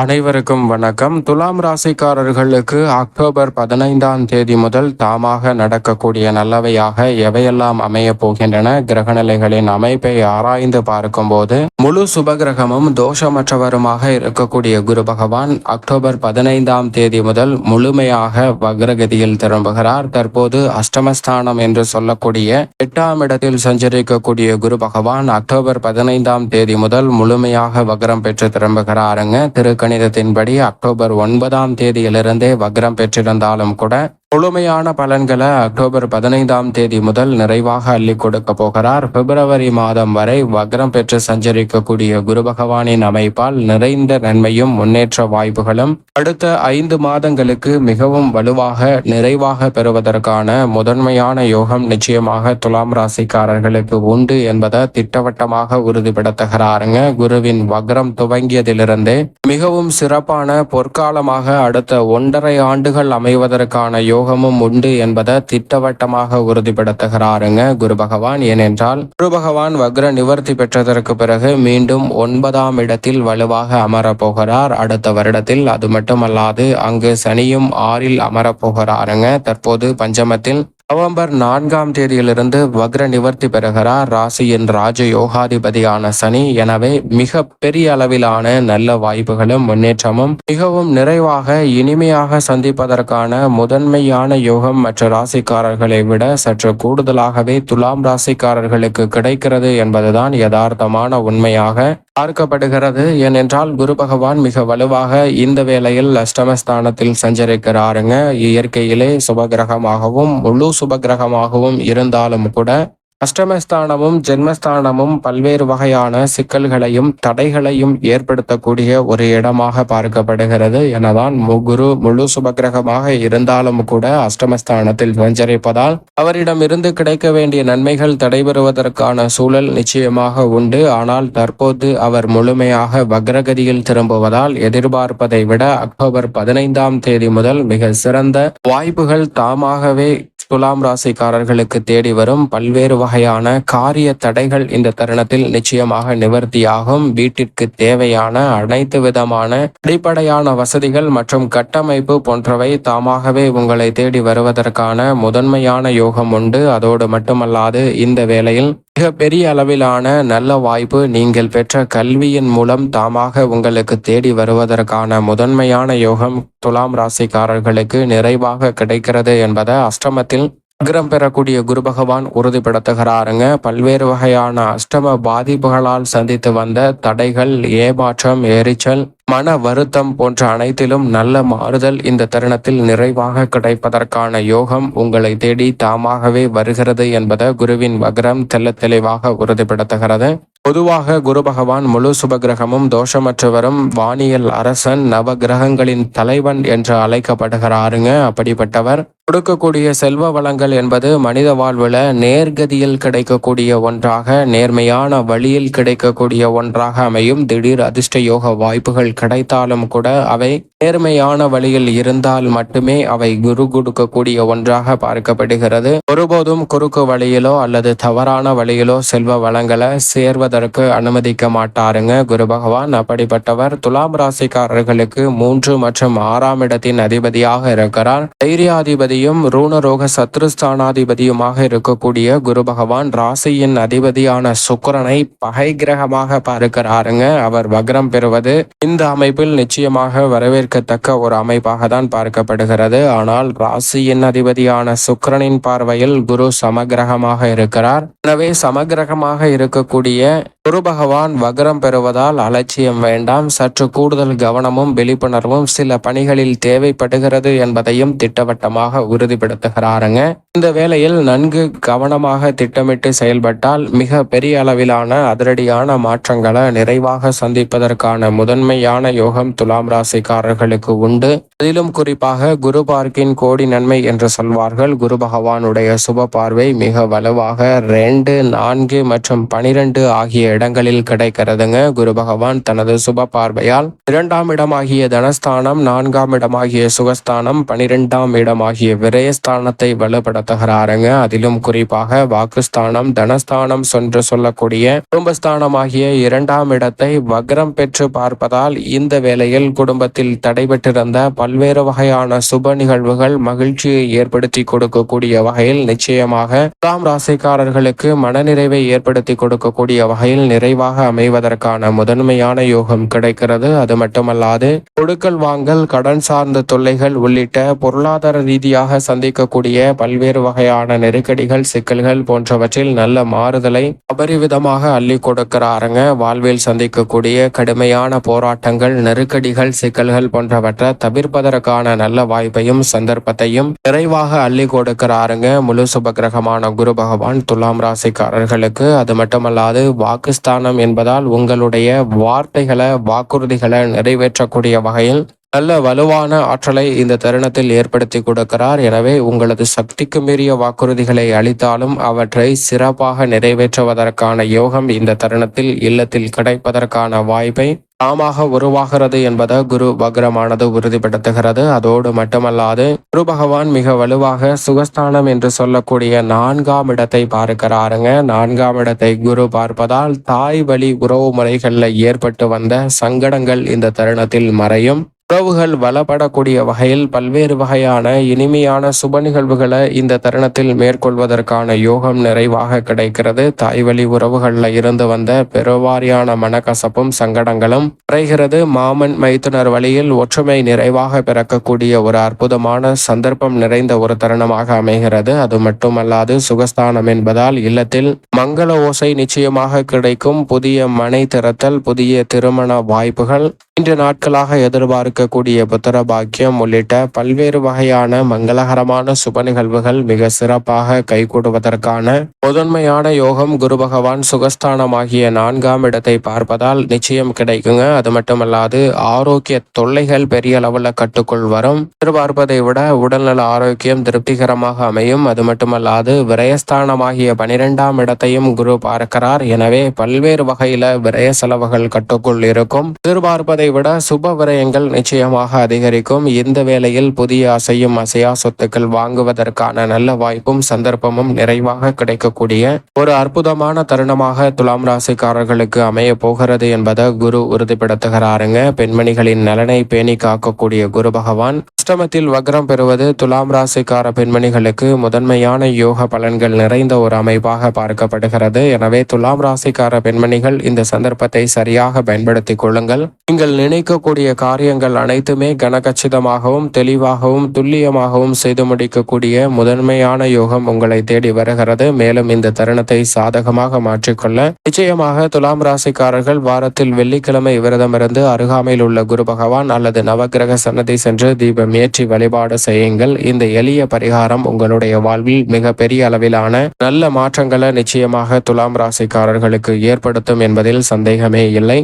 அனைவருக்கும் வணக்கம். துலாம் ராசிக்காரர்களுக்கு அக்டோபர் பதினைந்தாம் தேதி முதல் தாமாக நடக்கக்கூடிய நல்லவையாக எவையெல்லாம் அமைய போகின்றன கிரகநிலைகளின் அமைப்பை ஆராய்ந்து பார்க்கும்போது முழு சுபகிரகமும் தோஷமற்றவருமாக இருக்கக்கூடிய குரு பகவான் அக்டோபர் பதினைந்தாம் தேதி முதல் முழுமையாக வக்ரகதியில் திரும்புகிறார். தற்போது அஷ்டமஸ்தானம் என்று சொல்லக்கூடிய எட்டாம் இடத்தில் சஞ்சரிக்கக்கூடிய குரு பகவான் அக்டோபர் பதினைந்தாம் தேதி முதல் முழுமையாக வக்ரம் பெற்று திரும்புகிறாருங்க. திரு கணிதத்தின்படி அக்டோபர் ஒன்பதாம் தேதியிலிருந்தே வக்ரம் பெற்றிருந்தாலும் கூட முழுமையான பலன்களை அக்டோபர் பதினைந்தாம் தேதி முதல் நிறைவாக அள்ளி கொடுக்க போகிறார். பிப்ரவரி மாதம் வரை வக்ரம் பெற்று சஞ்சரிக்கக்கூடிய குரு பகவானின் அமைப்பால் நிறைந்த நன்மையும் முன்னேற்ற வாய்ப்புகளும் அடுத்த ஐந்து மாதங்களுக்கு மிகவும் வலுவாக நிறைவாக பெறுவதற்கான முதன்மையான யோகம் நிச்சயமாக துலாம் ராசிக்காரர்களுக்கு உண்டு என்பதை திட்டவட்டமாக உறுதிப்படுத்துகிறாருங்க. குருவின் வக்ரம் துவங்கியதிலிருந்தே மிகவும் சிறப்பான பொற்காலமாக அடுத்த ஒன்றரை ஆண்டுகள் அமைவதற்கான யோகமும் உண்டு என்பதை திட்டவட்டமாக உறுதிப்படுத்துகிறாருங்க குரு பகவான். ஏனென்றால் குரு பகவான் வக்ர நிவர்த்தி பெற்றதற்கு பிறகு மீண்டும் ஒன்பதாம் இடத்தில் வலுவாக அமரப்போகிறார் அடுத்த வருடத்தில் அது மட்டுமல்லாது அங்கு சனியும் ஆறில் அமரப்போகிறாருங்க தற்போது பஞ்சமத்தில் நவம்பர் நான்காம் தேதியிலிருந்து வக்ர நிவர்த்தி பெறுகிறார் ராசியின் ராஜ யோகாதிபதியான சனி. எனவே மிக பெரிய அளவிலான நல்ல வாய்ப்புகளும் முன்னேற்றமும் மிகவும் நிறைவாக இனிமையாக சந்திப்பதற்கான முதன்மையான யோகம் மற்ற ராசிக்காரர்களை விட சற்று கூடுதலாகவே துலாம் ராசிக்காரர்களுக்கு கிடைக்கிறது என்பதுதான் யதார்த்தமான உண்மையாக பார்க்கப்படுகிறது. ஏனென்றால் குரு பகவான் மிக வலுவாக இந்த வேளையில் அஷ்டமஸ்தானத்தில் சஞ்சரிக்கிறாருங்க. இயற்கையிலே சுபகிரகமாகவும் முழு சுபகிரகமாகவும் இருந்தாலும் கூட அஷ்டமஸ்தானமும் ஜென்மஸ்தானமும் பல்வேறு வகையான சிக்கல்களையும் தடைகளையும் ஏற்படுத்தக்கூடிய ஒரு இடமாக பார்க்கப்படுகிறது. எனதான் முகுரு முழு சுபகிரகமாக இருந்தாலும் கூட அஷ்டமஸ்தானத்தில் சஞ்சரிப்பதால் அவரிடமிருந்து கிடைக்க வேண்டிய நன்மைகள் தடைபெறுவதற்கான சூழல் நிச்சயமாக உண்டு. ஆனால் தற்போது அவர் முழுமையாக வக்ரகதியில் திரும்புவதால் எதிர்பார்ப்பதை விட அக்டோபர் பதினைந்தாம் தேதி முதல் மிக சிறந்த வாய்ப்புகள் தாமாகவே துலாம் ராசிக்காரர்களுக்கு தேடி வரும் பல்வேறு வகையான காரிய தடைகள் இந்த தருணத்தில் நிச்சயமாக நிவர்த்தியாகும். வீட்டிற்கு தேவையான அனைத்து விதமான அடிப்படையான வசதிகள் மற்றும் கட்டமைப்பு போன்றவை தாமாகவே உங்களை தேடி வருவதற்கான முதன்மையான யோகம் உண்டு. அதோடு மட்டுமல்லாது இந்த வேளையில் மிக பெரிய அளவிலான நல்ல வாய்ப்பு நீங்கள் பெற்ற கல்வியின் மூலம் தாமாக உங்களுக்கு தேடி வருவதற்கான முதன்மையான யோகம் துலாம் ராசிக்காரர்களுக்கு நிறைவாக கிடைக்கிறது என்பதை அஷ்டமத்தில் அக்ரம் பெறக்கூடிய குரு பகவான் உறுதிப்படுத்துகிறாருங்க. பல்வேறு வகையான அஷ்டம பாதிப்புகளால் சந்தித்து வந்த தடைகள் ஏமாற்றம் எரிச்சல் மன வருத்தம் போன்ற அனைத்திலும் நல்ல மாறுதல் இந்த தருணத்தில் நிறைவாக கிடைப்பதற்கான யோகம் உங்களை தேடி தாமாகவே வருகிறது என்பதை குருவின் வக்ரம் தெல்ல தெளிவாக உறுதிப்படுத்துகிறது. பொதுவாக குரு பகவான் முழு சுபகிரகமும் தோஷமற்றவரும் வானியல் அரசன் நவ கிரகங்களின் தலைவன் என்று அழைக்கப்படுகிறாருங்க. அப்படிப்பட்டவர் கொடுக்கக்கூடிய செல்வ வளங்கள் என்பது மனித வாழ்வுல நேர்கதியில் கிடைக்கக்கூடிய ஒன்றாக நேர்மையான வழியில் கிடைக்கக்கூடிய ஒன்றாக அமையும். திடீர் அதிர்ஷ்ட யோக வாய்ப்புகள் கிடைத்தாலும் கூட அவை நேர்மையான வழியில் இருந்தால் மட்டுமே அவை குரு கொடுக்கக்கூடிய ஒன்றாக பார்க்கப்படுகிறது. ஒருபோதும் குறுக்கு வழியிலோ அல்லது தவறான வழியிலோ செல்வ வளங்களை சேர்வதற்கு அனுமதிக்க மாட்டாருங்க. குரு பகவான் அப்படிப்பட்டவர் துலாம் ராசிக்காரர்களுக்கு மூன்று மற்றும் ஆறாம் இடத்தின் அதிபதியாக இருக்கிறார். தைரியாதிபதியும் ரூணரோக சத்ருஸ்தானாதிபதியுமாக இருக்கக்கூடிய குரு பகவான் ராசியின் அதிபதியான சுக்கரனை பகை கிரகமாக பார்க்கிறாருங்க. அவர் வக்ரம் பெறுவது இந்த அமைப்பில் நிச்சயமாக வரவேற்கத்தக்க ஒரு அமைப்பாக தான் பார்க்கப்படுகிறது. ஆனால் ராசியின் அதிபதியான சுக்கரனின் பார்வையில் குரு சமகிரகமாக இருக்கிறார். எனவே சமகிரகமாக இருக்கக்கூடிய குரு பகவான் வக்ரம் பெறுவதால் அலட்சியம் வேண்டாம். சற்று கூடுதல் கவனமும் விழிப்புணர்வும் சில பணிகளில் தேவைப்படுகிறது என்பதையும் திட்டவட்டமாக உறுதிப்படுத்துகிறாருங்க. இந்த வேளையில் நன்கு கவனமாக திட்டமிட்டு செயல்பட்டால் மிக பெரிய அளவிலான அதிரடியான மாற்றங்களை நிறைவாக சந்திப்பதற்கான முதன்மையான யோகம் துலாம் ராசிக்காரர்களுக்கு உண்டு. அதிலும் குறிப்பாக குரு பார்க்கின் கோடி நன்மை என்று சொல்வார்கள். குரு பகவானுடைய சுப பார்வை மிக வலுவாக ரெண்டு நான்கு மற்றும் பனிரெண்டு ஆகிய இடங்களில் கிடைக்கிறதுங்க. குரு பகவான் தனது சுப பார்வையால் இரண்டாம் இடமாகிய தனஸ்தானம் நான்காம் இடமாகிய சுகஸ்தானம் பனிரெண்டாம் இடமாகிய விரயஸ்தானத்தை வலுப்படுத்துகிறாருங்க. அதிலும் குறிப்பாக வாக்குஸ்தானம் தனஸ்தானம் சென்று சொல்லக்கூடிய குடும்பஸ்தானமாகிய இரண்டாம் இடத்தை வக்ரம் பெற்று பார்ப்பதால் இந்த வேளையில் குடும்பத்தில் தடைபெற்றிருந்த பல்வேறு வகையான சுப நிகழ்வுகள் மகிழ்ச்சியை ஏற்படுத்தி கொடுக்கக்கூடிய வகையில் நிச்சயமாக தாம் ராசிக்காரர்களுக்கு மனநிறைவை ஏற்படுத்தி கொடுக்கக்கூடிய வகையில் நிறைவாக அமைவதற்கான முதன்மையான யோகம் கிடைக்கிறது. அது மட்டுமல்லாது கொடுக்கல் வாங்கல் கடன் சார்ந்த தொல்லைகள் உள்ளிட்ட பொருளாதார ரீதியாக சந்திக்கக்கூடிய பல்வேறு வகையான நெருக்கடிகள் சிக்கல்கள் போன்றவற்றில் நல்ல மாறுதலை அபரிவிதமாக அள்ளி கொடுக்கிறாருங்க. வாழ்வில் சந்திக்கக்கூடிய கடுமையான போராட்டங்கள் நெருக்கடிகள் சிக்கல்கள் போன்றவற்றை தவிர்ப்பதற்கான நல்ல வாய்ப்பையும் சந்தர்ப்பத்தையும் நிறைவாக அள்ளி கொடுக்கிறாருங்க. முழு சுபகிரகமான குரு பகவான் துலாம் ராசிக்காரர்களுக்கு. அது மட்டுமல்லாது வாக்கு ஸ்தானம் என்பதால் உங்களுடைய வார்த்தைகளை வாக்குறுதிகளை நிறைவேற்றக்கூடிய வகையில் நல்ல வலுவான ஆற்றலை இந்த தருணத்தில் ஏற்படுத்தி கொடுக்கிறார். எனவே உங்களது சக்திக்கு மீறிய வாக்குறுதிகளை அளித்தாலும் அவற்றை சிறப்பாக நிறைவேற்றுவதற்கான யோகம் இந்த தருணத்தில் இல்லத்தில் கிடைப்பதற்கான வாய்ப்பை தாமாக உருவாகிறது என்பதை குரு வக்ரமானது உறுதிப்படுத்துகிறது. அதோடு மட்டுமல்லாது குரு பகவான் மிக வலுவாக சுகஸ்தானம் என்று சொல்லக்கூடிய நான்காம் இடத்தை பார்க்கிறாருங்க. நான்காம் இடத்தை குரு பார்ப்பதால் தாய் வழி உறவு முறைகளில் ஏற்பட்டு வந்த சங்கடங்கள் இந்த தருணத்தில் மறையும். உறவுகள் வளப்படக்கூடிய வகையில் பல்வேறு வகையான இனிமையான சுப நிகழ்வுகளை இந்த தருணத்தில் மேற்கொள்வதற்கான யோகம் நிறைவாக கிடைக்கிறது. தாய்வழி உறவுகளில் இருந்து வந்த பெருவாரியான மனக்கசப்பும் சங்கடங்களும் குறைகிறது. மாமன் மைத்துனர் வழியில் ஒற்றுமை நிறைவாக பிறக்கக்கூடிய ஒரு அற்புதமான சந்தர்ப்பம் நிறைந்த ஒரு தருணமாக அமைகிறது. அது மட்டுமல்லாது சுகஸ்தானம் என்பதால் இல்லத்தில் மங்கள ஓசை நிச்சயமாக கிடைக்கும். புதிய மனை திறத்தல் புதிய திருமண வாய்ப்புகள் இன்று நாட்களாக எதிர்பார்க்கக்கூடிய புத்திர பாக்கியம் உள்ளிட்ட பல்வேறு வகையான மங்களகரமான சுப நிகழ்வுகள் மிக சிறப்பாக கைகூடுவதற்கான முதன்மையான யோகம் குரு பகவான் சுகஸ்தானமாகிய நான்காம் இடத்தை பார்ப்பதால் நிச்சயம் கிடைக்குங்க. அது மட்டுமல்லாது ஆரோக்கிய தொல்லைகள் பெரிய அளவுல கட்டுக்குள் வரும். எதிர்பார்ப்பதை விட உடல்நல ஆரோக்கியம் திருப்திகரமாக அமையும். அது மட்டுமல்லாது விரயஸ்தானமாகிய பனிரெண்டாம் இடத்தையும் குரு பார்க்கிறார். எனவே பல்வேறு வகையில விரய செலவுகள் கட்டுக்குள் இருக்கும். எதிர்பார்ப்பதை விட சுப விரயங்கள் நிச்சயமாக அதிகரிக்கும். இந்த வேளையில் புதிய அசையும் அசையா சொத்துக்கள் வாங்குவதற்கான நல்ல வாய்ப்பும் சந்தர்ப்பமும் நிறைவாக கிடைக்கக்கூடிய ஒரு அற்புதமான தருணமாக துலாம் ராசிக்காரர்களுக்கு அமைய போகிறது என்பதை குரு உறுதிப்படுத்துகிறாருங்க. பெண்மணிகளின் நலனை பேணி காக்கக்கூடிய குரு பகவான். அஷ்டமத்தில் வக்ரம் பெறுவது துலாம் ராசிக்கார பெண்மணிகளுக்கு முதன்மையான யோக பலன்கள் நிறைந்த ஒரு அமைப்பாக பார்க்கப்படுகிறது. எனவே துலாம் ராசிக்கார பெண்மணிகள் இந்த சந்தர்ப்பத்தை சரியாக பயன்படுத்திக் கொள்ளுங்கள். நீங்கள் நீங்கள் நினைக்கக்கூடிய காரியங்கள் அனைத்துமே கனகச்சிதமாகவும் தெளிவாகவும் துல்லியமாகவும் செய்து முடிக்கக்கூடிய முதன்மையான யோகம் உங்களை தேடி வருகிறது. மேலும் இந்த தருணத்தை சாதகமாக மாற்றிக்கொள்ள நிச்சயமாக துலாம் ராசிக்காரர்கள் வாரத்தில் வெள்ளிக்கிழமை விரதமிருந்து அருகாமையில் உள்ள குரு பகவான் அல்லது நவகிரக சன்னதி சென்று தீபம் ஏற்றி வழிபாடு செய்யுங்கள். இந்த எளிய பரிகாரம் உங்களுடைய வாழ்வில் மிக பெரிய அளவிலான நல்ல மாற்றங்களை நிச்சயமாக துலாம் ராசிக்காரர்களுக்கு ஏற்படுத்தும் என்பதில் சந்தேகமே இல்லை.